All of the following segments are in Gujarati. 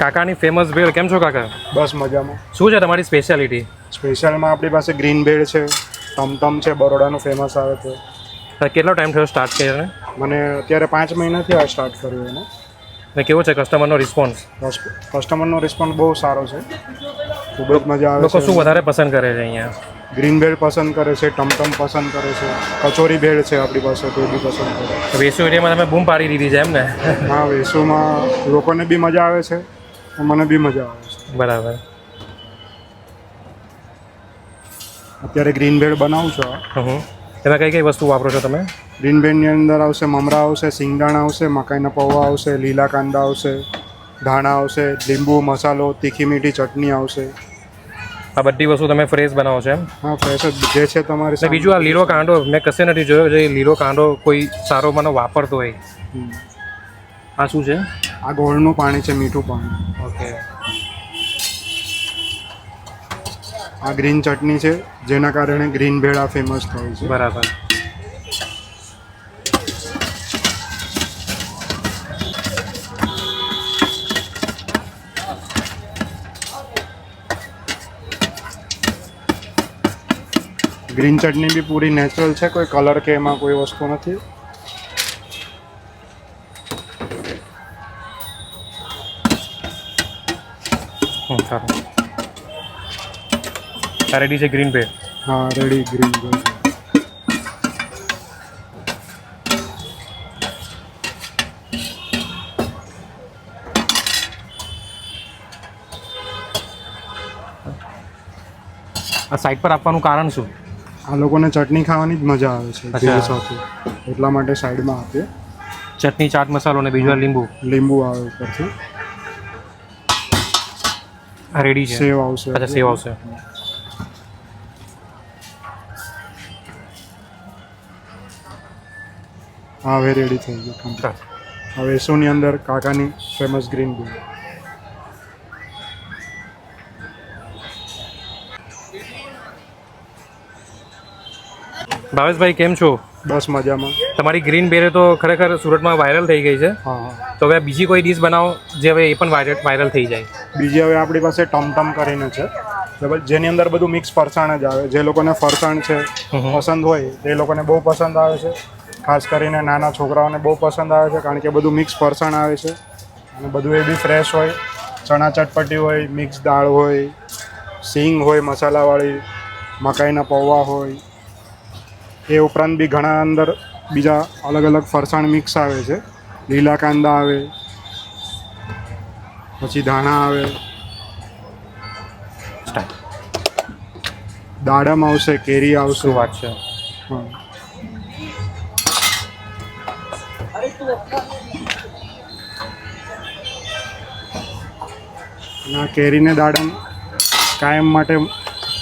કાકાની ફેમસ ભેળ કેમ છો કાકા? બસ મજામાં. શું છે તમારી સ્પેશિયાલિટી સ્પેશિયલમાં આપણી પાસે ગ્રીન ભેળ છે ટમટમ છે બરોડાનું ફેમસ આવે છે. કેટલો ટાઈમ થયો સ્ટાર્ટ કર્યો મને અત્યારે પાંચ મહિનાથી આ સ્ટાર્ટ કર્યું એને. ને કેવો છે કસ્ટમરનો રિસ્પોન્સ કસ્ટમરનો રિસ્પોન્સ બહુ સારો છે. ખૂબ જ મજા આવે લોકો શું વધારે પસંદ કરે છે અહીંયા? ગ્રીન ભેળ પસંદ કરે છે ટમટમ પસંદ કરે છે કચોરી ભેળ છે આપણી પાસે તે બી પસંદ કરે વેસુ એરિયામાં તમે બૂમ પાડી દીધી છે એમ ને? હા વેસુમાં લોકોને બી મજા આવે છે મને બી મજા આવે છે. બરાબર. અત્યારે ગ્રીન ભેળ બનાવું છું એમાં કઈ કઈ વસ્તુ વાપરો છો તમે? ગ્રીન ભેળની અંદર આવશે મમરા આવશે સિંગદાણા આવશે મકાઈના પૌવા આવશે લીલા કાંદા આવશે ધાણા આવશે લીંબુ મસાલો તીખી મીઠી ચટણી આવશે. આ બધી વસ્તુ તમે ફ્રેશ બનાવો છો હા ફ્રેશ જ. છે તમારે બીજું આ લીલો કાંડો મેં કશે નથી જોયો જે લીલો કાંડો કોઈ સારો મને વાપરતો હોય. આ શું છે? આ ગોળનું પાણી છે મીઠું પાણી. ઓકે. આ ગ્રીન ચટણી છે જેના કારણે ગ્રીન ભેળા ફેમસ થાય છે. બરાબર. ગ્રીન ચટણી બી પૂરી નેચરલ છે કોઈ કલર કે એમાં કોઈ વસ્તુ નથી. રેડી છે ગ્રીન ભેળ હા રેડી ગ્રીન ભેળ આ સાઈડ પર આપવાનું કારણ શું? આ લોકોને ચટણી ખાવાની જ મજા આવે છે ભેળ સાથે. એટલા માટે સાઈડમાં આપીએ. ચટણી ચાટ મસાલો ને બીજું લીંબુ? લીંબુ આવે ઉપરથી. આ રેડી છે? સેવ આવશે અચ્છા સેવ આવશે. હા હવે રેડી થઈ ગયું હવે સોની અંદર કાકાની ફેમસ ગ્રીન ભેળ ભાવેશભાઈ કેમ છો? બસ મજામાં. તમારી ગ્રીન બેરે તો ખરેખર સુરતમાં વાયરલ થઈ ગઈ છે. હા તો હવે બીજી કોઈ ડીશ બનાવો જે હવે એ પણ વાયરલ વાયરલ થઈ જાય? બીજી હવે આપણી પાસે ટમટમ કરીને છે. બરાબર? જેની અંદર બધું મિક્સ ફરસાણ જ આવે. જે લોકોને ફરસાણ છે પસંદ હોય એ લોકોને બહુ પસંદ આવે છે. ખાસ કરીને નાના છોકરાઓને બહુ પસંદ આવે છે કારણ કે બધું મિક્સ ફરસાણ આવે છે. અને બધું એ બી ફ્રેશ હોય. ચણા ચટપટી હોય મિક્સ દાળ હોય સિંગ હોય મસાલાવાળી મકાઈના પૌવા હોય એ ઉપરાંત બી ઘણા અંદર બીજા અલગ અલગ ફરસાણ મિક્સ આવે છે. લીલા કાંદા આવે પછી ધાણા આવે. દાડમ આવશે કેરી આવશે. વાત છે. કેરીને દાડમ કાયમ માટે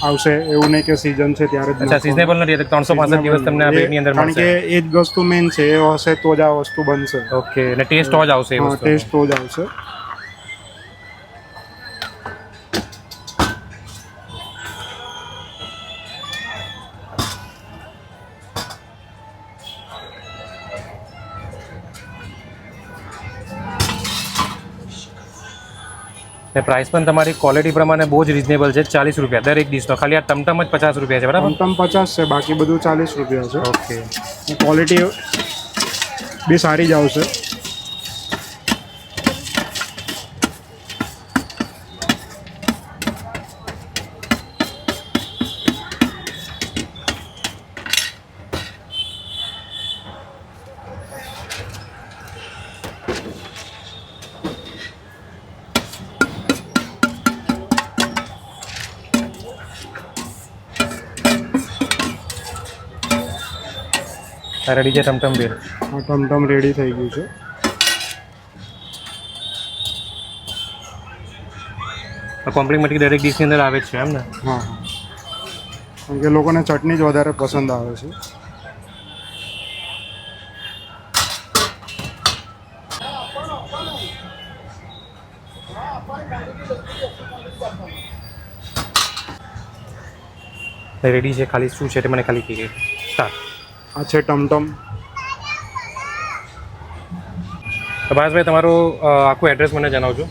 આવશે એવું નહીં કે સિઝન છે ત્યારે જ અચ્છા સિઝનેબલ નથી એટલે ત્રણસો પાંસઠ દિવસ તમને આ અંદર કારણ કે એ જ વસ્તુ મેઇન છે એ હશે તો જ આ વસ્તુ બનશે. ઓકે એટલે ટેસ્ટ તો જ આવશે ટેસ્ટ તો જ આવશે. ને પ્રાઇસ પણ તમારી ક્વોલિટી પ્રમાણે બહુ જ રિઝનેબલ છે. ચાલીસ રૂપિયા દરેક ડીશનો ખાલી આ ટમટમ જ પચાસ રૂપિયા છે બરાબર? ટમટમ પચાસ છે બાકી બધું ચાલીસ રૂપિયા છે. ઓકે ક્વોલિટી બી સારી જ આવશે. આ રેડી છે ટમટમ બે આ ટમટમ રેડી થઈ ગયું છે. આ કોમ્પ્લિમેન્ટરી દરેક ડીશની અંદર આવે છે એમ ને? હા કારણ કે લોકોને ચટણી જ વધારે પસંદ આવે છે. રેડી છે ખાલી શું છે તે મને ખાલી કહી સ્ટાર્ટ આ છે ટમટમ. ભાસભાઈ તમારું આખું એડ્રેસ મને જણાવજો.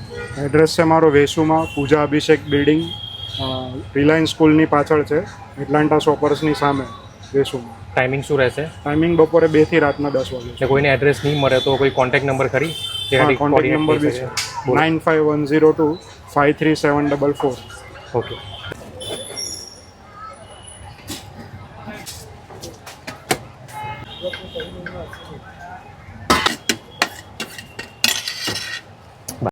એડ્રેસ છે મારો વેસુમાં પૂજા અભિષેક બિલ્ડિંગ રિલાયન્સ સ્કૂલની પાછળ છે એટલાન્ટા શોપર્સની સામે વેસુમાં. ટાઈમિંગ શું રહેશે? ટાઈમિંગ બપોરે બેથી રાતના દસ વાગે એટલે કોઈને એડ્રેસ નહીં મળે તો કોઈ કોન્ટેક્ટ નંબર ખરી? કોન્ટેક્ટ નંબર બી છે. Nine five one zero two five three seven double four okay 너무너무 아.